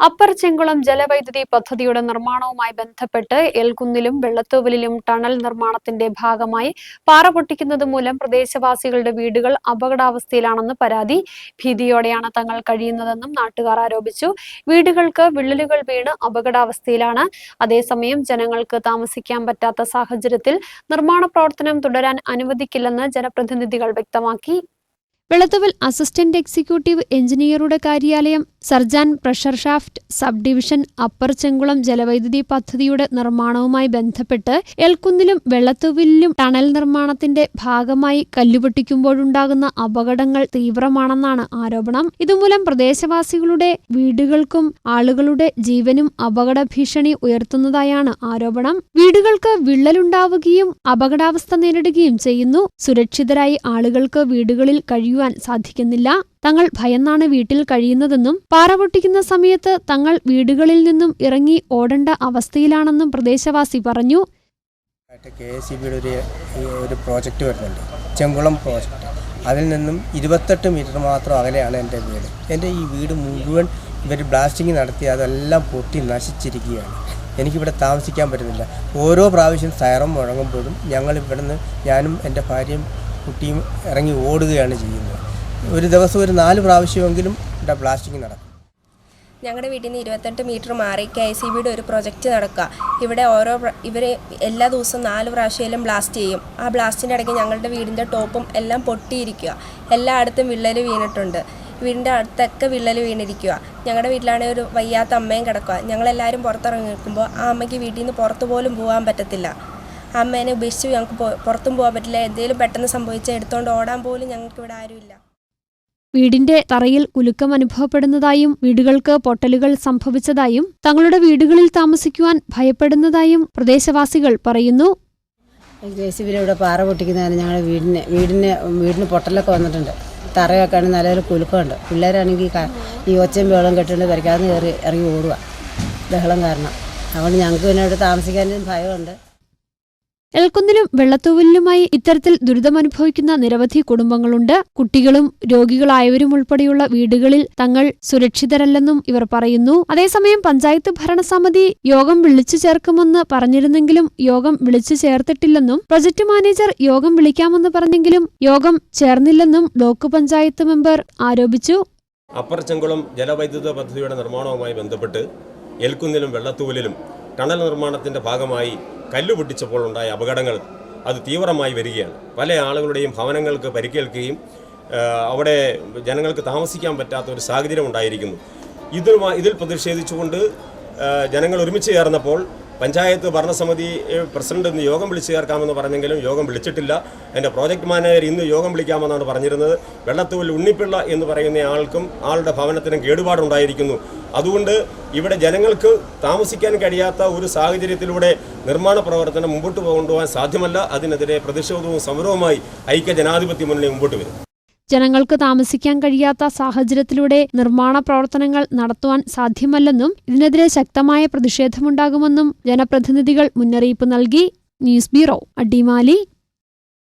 Upper Chenkulam ജലവൈദ്യുതി പദ്ധതിയുടെ നിർമ്മാണവുമായി ബന്ധപ്പെട്ട് എൽകുന്നിലും വെള്ളത്തൂവലിലും ടണൽ നിർമ്മാണത്തിന്റെ ഭാഗമായി പാറ പൊട്ടിക്കുന്നത് മൂലം പ്രദേശവാസികളുടെ വീടുകൾ അപകടാവസ്ഥയിലാണെന്ന് പരാതി. ഭീതിയോടെയാണ് തങ്ങൾ കഴിയുന്നതെന്നും നാട്ടുകാർ ആരോപിച്ചു. വീടുകൾക്ക് വിള്ളലുകൾ വീണ് അപകടാവസ്ഥയിലാണ്. അതേസമയം ജനങ്ങൾക്ക് താമസിക്കാൻ പറ്റാത്ത സാഹചര്യത്തിൽ നിർമ്മാണ പ്രവർത്തനം തുടരാൻ അനുവദിക്കില്ലെന്ന് ജനപ്രതിനിധികൾ വ്യക്തമാക്കി. വെള്ളത്തുവൽ അസിസ്റ്റന്റ് എക്സിക്യൂട്ടീവ് എഞ്ചിനീയറുടെ കാര്യാലയം surge and pressure shaft sub division upper Chenkulam ജലവൈദ്യുതി പദ്ധതിയുടെ നിർമ്മാണവുമായി ബന്ധപ്പെട്ട് എൽക്കുന്നിലും വെള്ളത്തുവിലും ടണൽ നിർമ്മാണത്തിന്റെ ഭാഗമായി കല്ലുപൊട്ടിക്കുമ്പോഴുണ്ടാകുന്ന അപകടങ്ങൾ തീവ്രമാണെന്നാണ് ആരോപണം. ഇതുമൂലം പ്രദേശവാസികളുടെ വീടുകൾക്കും ആളുകളുടെ ജീവനും അപകട ഭീഷണി ഉയർത്തുന്നതായാണ് ആരോപണം. വീടുകൾക്ക് വിള്ളലുണ്ടാവുകയും അപകടാവസ്ഥ നേരിടുകയും ചെയ്യുന്നു. സുരക്ഷിതരായി ആളുകൾക്ക് വീടുകളിൽ കഴിയുവാൻ സാധിക്കുന്നില്ല. തങ്ങൾ ഭയന്നാണ് വീട്ടിൽ കഴിയുന്നതെന്നും പാറ പൊട്ടിക്കുന്ന സമയത്ത് തങ്ങൾ വീടുകളിൽ നിന്നും ഇറങ്ങി ഓടേണ്ട അവസ്ഥയിലാണെന്നും പ്രദേശവാസി പറഞ്ഞു. കെ എസ് ബിയുടെ ഒരു ഒരു പ്രോജക്റ്റ് വരുന്നുണ്ട്. ചെങ്കുളം പ്രോജക്റ്റ്. അതിൽ നിന്നും ഇരുപത്തെട്ട് മീറ്റർ മാത്രം അകലെയാണ് എന്റെ വീട്. എന്റെ ഈ വീട് മുഴുവൻ ഇവർ ബ്ലാസ്റ്റിംഗ് നടത്തി അതെല്ലാം പൊട്ടി നശിച്ചിരിക്കുകയാണ്. എനിക്കിവിടെ താമസിക്കാൻ പറ്റുന്നില്ല. ഓരോ പ്രാവശ്യം സൈറം മുഴങ്ങുമ്പോഴും ഞങ്ങൾ ഇവിടുന്ന് ഞാനും എന്റെ ഭാര്യയും കുട്ടിയും ഇറങ്ങി ഓടുകയാണ് ചെയ്യുന്നത്. ഒരു ദിവസം ഒരു നാല് പ്രാവശ്യമെങ്കിലും ഇവിടെ ബ്ലാസ്റ്റിംഗ് നടക്കും. ഞങ്ങളുടെ വീട്ടിൽ നിന്ന് ഇരുപത്തെട്ട് മീറ്റർ മാറി കെ ഐ സി ബിയുടെ ഒരു പ്രൊജക്റ്റ് നടക്കുക ഇവിടെ ഓരോ ഇവർ എല്ലാ ദിവസവും നാല് പ്രാവശ്യമെങ്കിലും ബ്ലാസ്റ്റ് ചെയ്യും. ആ ബ്ലാസ്റ്റിന്റെ ഇടയ്ക്ക് ഞങ്ങളുടെ വീടിന്റെ ടോപ്പും എല്ലാം പൊട്ടിയിരിക്കുക എല്ലായിടത്തും വിള്ളൽ വീണിട്ടുണ്ട്. വീടിന്റെ അടുത്തൊക്കെ വിള്ളൽ വീണിരിക്കുക ഞങ്ങളുടെ വീട്ടിലാണെങ്കിൽ ഒരു വയ്യാത്ത അമ്മയും കിടക്കുക ഞങ്ങളെല്ലാവരും പുറത്തിറങ്ങി നിൽക്കുമ്പോൾ ആ അമ്മയ്ക്ക് വീട്ടിൽ നിന്ന് പുറത്തു പോലും പോകാൻ പറ്റത്തില്ല. അമ്മേനെ ഉപേക്ഷിച്ച് ഞങ്ങൾക്ക് പുറത്തും പോകാൻ പറ്റില്ല. എന്തെങ്കിലും പെട്ടെന്ന് സംഭവിച്ചാൽ എടുത്തോണ്ട് ഓടാൻ പോലും ഞങ്ങൾക്ക് ഇവിടെ ആരുമില്ല. വീടിന്റെ തറയിൽ കുലുക്കം അനുഭവപ്പെടുന്നതായും വീടുകൾക്ക് പൊട്ടലുകൾ സംഭവിച്ചതായും തങ്ങളുടെ വീടുകളിൽ താമസിക്കുവാൻ ഭയപ്പെടുന്നതായും പ്രദേശവാസികൾ പറയുന്നു. ജെ സി ബിയിൽ ഇവിടെ പാറ പൊട്ടിക്കുന്നതാണ് ഞങ്ങളുടെ വീടിന്. വീടിന് വീടിന് പൊട്ടലൊക്കെ വന്നിട്ടുണ്ട്. തറയൊക്കെ ആണെങ്കിൽ നല്ലൊരു കുലുക്കമുണ്ട്. പിള്ളേരാണെങ്കിൽ ഈ ഒച്ചയും ബഹളം കെട്ടുകൊണ്ട് വരയ്ക്കാതെ കയറി ഇറങ്ങി ഓടുക. ബഹളം കാരണം. അതുകൊണ്ട് ഞങ്ങൾക്ക് പിന്നെ ഇവിടെ താമസിക്കാനും ഭയമുണ്ട്. എൽക്കുന്നിലും വെള്ളത്തൂവലിലുമായി ഇത്തരത്തിൽ ദുരിതമനുഭവിക്കുന്ന നിരവധി കുടുംബങ്ങളുണ്ട്. കുട്ടികളും രോഗികളായവരും ഉൾപ്പെടെയുള്ള വീടുകളിൽ തങ്ങൾ സുരക്ഷിതരല്ലെന്നും ഇവർ പറയുന്നു. അതേസമയം പഞ്ചായത്ത് ഭരണസമിതി യോഗം വിളിച്ചു ചേർക്കുമെന്ന് പറഞ്ഞിരുന്നെങ്കിലും യോഗം വിളിച്ചു ചേർത്തിട്ടില്ലെന്നും പ്രൊജക്ട് മാനേജർ യോഗം വിളിക്കാമെന്ന് പറഞ്ഞെങ്കിലും യോഗം ചേർന്നില്ലെന്നും ബ്ലോക്ക് പഞ്ചായത്ത് മെമ്പർ ആരോപിച്ചു. അപ്പർ ചെങ്കുളം ജലവൈദ്യുത പദ്ധതിയുടെ നിർമ്മാണവുമായി ബന്ധപ്പെട്ട് എൽക്കുന്നിലും വെള്ളത്തൂവലിലും ടണൽ നിർമ്മാണത്തിന്റെ ഭാഗമായി കല്ല് പൊട്ടിച്ചപ്പോൾ ഉണ്ടായ അപകടങ്ങൾ അത് തീവ്രമായി വരികയാണ്. പല ആളുകളുടെയും ഭവനങ്ങൾക്ക് പരിക്കേൽക്കുകയും അവിടെ ജനങ്ങൾക്ക് താമസിക്കാൻ പറ്റാത്ത ഒരു സാഹചര്യം ഉണ്ടായിരിക്കുന്നു. ഇതുമായി ഇതിൽ പ്രതിഷേധിച്ചുകൊണ്ട് ജനങ്ങൾ ഒരുമിച്ച് ചേർന്നപ്പോൾ പഞ്ചായത്ത് ഭരണസമിതി പ്രസിഡന്റ് ഇന്ന് യോഗം വിളിച്ചു ചേർക്കാമെന്ന് പറഞ്ഞെങ്കിലും യോഗം വിളിച്ചിട്ടില്ല. എന്റെ പ്രോജക്റ്റ് മാനേജർ ഇന്ന് യോഗം വിളിക്കാമെന്നാണ് പറഞ്ഞിരുന്നത്. വെള്ളത്തൂവിൽ ഉണ്ണിപ്പിള്ള എന്ന് പറയുന്ന ആൾക്കും ആളുടെ ഭവനത്തിനും കേടുപാടുണ്ടായിരിക്കുന്നു. അതുകൊണ്ട് ഇവിടെ ജനങ്ങൾക്ക് താമസിക്കാൻ കഴിയാത്ത ഒരു സാഹചര്യത്തിലൂടെ നിർമ്മാണ പ്രവർത്തനം മുമ്പോട്ട് കൊണ്ടുപോകാൻ സാധ്യമല്ല. അതിനെതിരെ പ്രതിഷേധവും സമരവുമായി ഐക്യ ജനാധിപത്യ മുന്നണി മുമ്പോട്ട് വരും. ജനങ്ങൾക്ക് താമസിക്കാൻ കഴിയാത്ത സാഹചര്യത്തിലൂടെ നിർമ്മാണ പ്രവർത്തനങ്ങൾ നടത്തുവാൻ സാധ്യമല്ലെന്നും ഇതിനെതിരെ ശക്തമായ പ്രതിഷേധമുണ്ടാകുമെന്നും ജനപ്രതിനിധികൾ മുന്നറിയിപ്പ് നൽകി. News bureau Adimali.